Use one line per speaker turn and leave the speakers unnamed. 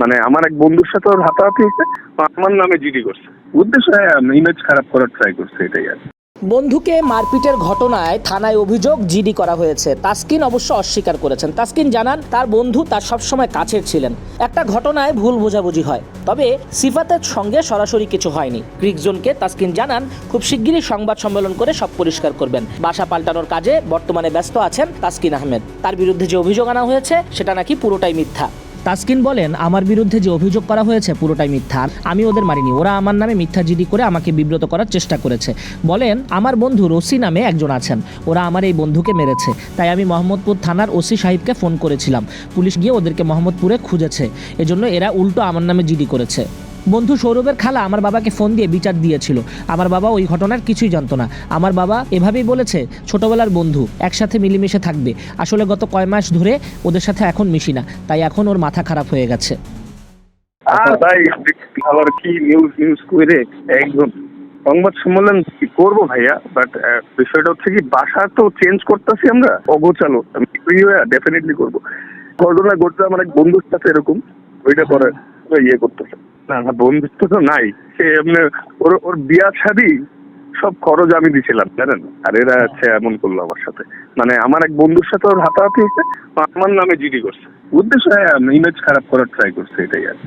মানে আমার এক বন্ধুর সাথে ওর হাতাহাতি হয়েছে আমার নামে জিডি করছে। উদ্দেশ্য ইমেজ খারাপ করার ট্রাই করছে, এটাই আর
বন্ধুকে মারপিটের ঘটনায় থানায় অভিযোগ জিডি করা হয়েছে। তাসকিন অবশ্য অস্বীকার করেছেন। তাসকিন জানান, তার বন্ধু তার সবসময় কাছের ছিলেন। একটা ঘটনায় ভুল বোঝাবুঝি হয়। তবে সিফাতের সঙ্গে সরাসরি কিছু হয়নি। ক্রিকজোনকে তাসকিন জানান, খুব শিগগিরই সংবাদ সম্মেলন করে সব পরিষ্কার করবেন। বাসা পাল্টানোর কাজে বর্তমানে ব্যস্ত আছেন তাসকিন আহমেদ। তার বিরুদ্ধে যে অভিযোগ আনা হয়েছে, সেটা নাকি পুরোটাই মিথ্যা। তাসকিন বলেন, আমার বিরুদ্ধে যে অভিযোগ করা হয়েছে পুরোটাই মিথ্যা। আমি ওদের মারিনি। ওরা আমার নামে মিথ্যা জিডি করে আমাকে বিব্রত করার চেষ্টা করেছে। বলেন, আমার বন্ধু রসি নামে একজন আছেন। ওরা আমার এই বন্ধুকে মেরেছে। তাই আমি মোহাম্মদপুর থানার ওসি সাহিবকে ফোন করেছিলাম। পুলিশ গিয়ে ওদেরকে মোহাম্মদপুরে খুঁজেছে। এজন্য এরা উল্টো আমার নামে জিডি করেছে। বন্ধু সৌরভের খালা আমার বাবাকে ফোন দিয়ে বিচার দিয়েছিল। আমার বাবা ওই ঘটনার কিছুই জানতো না। আমার বাবা এভাবেই বলেছে ছোটবেলার বন্ধু একসাথে মিলেমিশে থাকবে। আসলে গত কয় মাস ধরে ওদের সাথে এখন মিশি না তাই এখন ওর মাথা খারাপ হয়ে গেছে।
ভাই আবার কি নিউজ নিউজ করে একদম সংবাদ সম্মেলন কি করব ভাইয়া? বাট বিষয়টা হচ্ছে কি বাসা তো চেঞ্জ করতেছি আমরা অগোচালো ডেফিনেটলি করব। ঘটনা ঘটছে আমার এক বন্ধুর সাথে এরকম ওইটা করে ইয়ে করতেছে। না না, বন্ধুত্ব তো নাই। সে এমনি ওর ওর বিয়া শাদি সব খরচ আমি দিছিলাম, জানেন? আর এরা হচ্ছে এমন করল আমার সাথে। মানে আমার এক বন্ধুর সাথে ওর হাতাহাতি হয়েছে আমার নামে জিডি করছে। উদ্দেশ্য ইমেজ খারাপ করার ট্রাই করছে, এটাই আর।